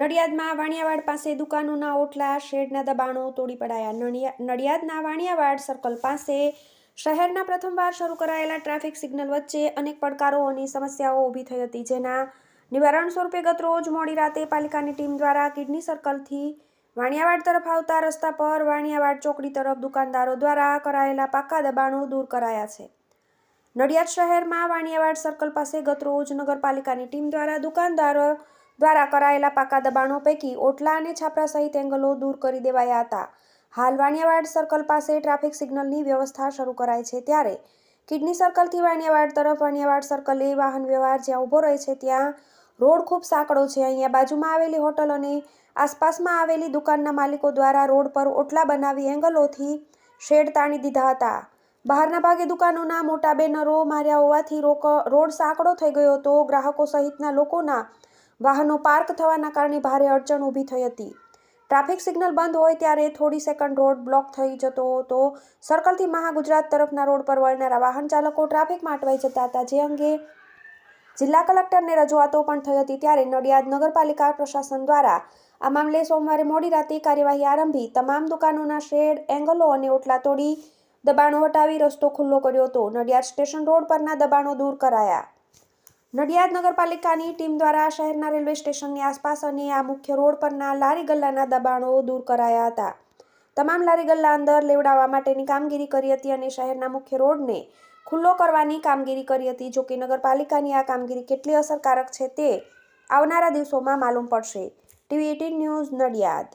નડિયાદમાં વાણિયાવાડ પાસે દુકાનોના ઓટલા, શેડના દબાણો તોડી પડાયા. નડિયા- નડિયાદના વાણિયાવાડ સર્કલ પાસે શહેરના પ્રથમવાર શરૂ કરાયેલા ટ્રાફિક સિગ્નલ વચ્ચે અનેક પડકારો અને સમસ્યાઓ ઊભી થઈ હતી, જેના નિવારણ સ્વરૂપે ગત રોજ મોડી રાતે પાલિકાની ટીમ દ્વારા કિડની સર્કલથી વાણિયાવાડ તરફ આવતા રસ્તા પર વાણિયાવાડ ચોકડી તરફ દુકાનદારો દ્વારા કરાયેલા પાકા દબાણો દૂર કરાયા છે. નડિયાદ શહેરમાં વાણિયાવાડ સર્કલ પાસે ગતરોજ નગરપાલિકાની ટીમ દ્વારા દુકાનદારો દ્વારા કરાયેલા પાકા દબાણો પૈકી ઓટલા અને છાપરા સહિત એંગલો દૂર કરી દેવાયા હતા. હાલ વાણિયાવાડ સર્કલ પાસે ટ્રાફિક સિગ્નલની વ્યવસ્થા શરૂ કરાઈ છે ત્યારે કિડની સર્કલથી વાણિયાવાડ તરફ વાણિયાવાડ સર્કલે વાહન વ્યવહાર જ્યાં ઊભો રહે છે ત્યાં રોડ ખૂબ સાંકડો છે. અહીંયા બાજુમાં આવેલી હોટલ અને આસપાસમાં આવેલી દુકાનના માલિકો દ્વારા રોડ પર ઓટલા બનાવી એંગલોથી શેડ તાણી દીધા હતા. બહારના ભાગે દુકાનોના મોટા બેનરો માર્યા હોવાથી રોક, રોડ સાંકડો થઈ ગયો હતો. ગ્રાહકો સહિતના લોકોના વાહનો પાર્ક થવાના કારણે ભારે અડચણ ઊભી થઈ હતી. ટ્રાફિક સિગ્નલ બંધ હોય ત્યારે થોડી સેકન્ડ રોડ બ્લોક થઈ જતો હતો. સર્કલથી મહાગુજરાત તરફના રોડ પર વળનારા વાહન ચાલકો ટ્રાફિકમાં અટવાઈ જતા હતા, જે અંગે જિલ્લા કલેક્ટરને રજૂઆતો પણ થઈ હતી. ત્યારે નડિયાદ નગરપાલિકા પ્રશાસન દ્વારા આ મામલે સોમવારે મોડી રાતે કાર્યવાહી આરંભી તમામ દુકાનોના શેડ, એંગલો અને ઓટલા તોડી દબાણો હટાવી રસ્તો ખુલ્લો કર્યો હતો. નડિયાદ સ્ટેશન રોડ પરના દબાણો દૂર કરાયા. નડિયાદ નગરપાલિકાની ટીમ દ્વારા શહેરના રેલવે સ્ટેશનની આસપાસ અને આ મુખ્ય રોડ પરના લારી ગલ્લાના દબાણો દૂર કરાયા હતા. તમામ લારી ગલ્લા અંદર લેવડાવવા માટેની કામગીરી કરી હતી અને શહેરના મુખ્ય રોડને ખુલ્લો કરવાની કામગીરી કરી હતી. જોકે નગરપાલિકાની આ કામગીરી કેટલી અસરકારક છે તે આવનારા દિવસોમાં માલુમ પડશે. TV eighteen news Nadiad.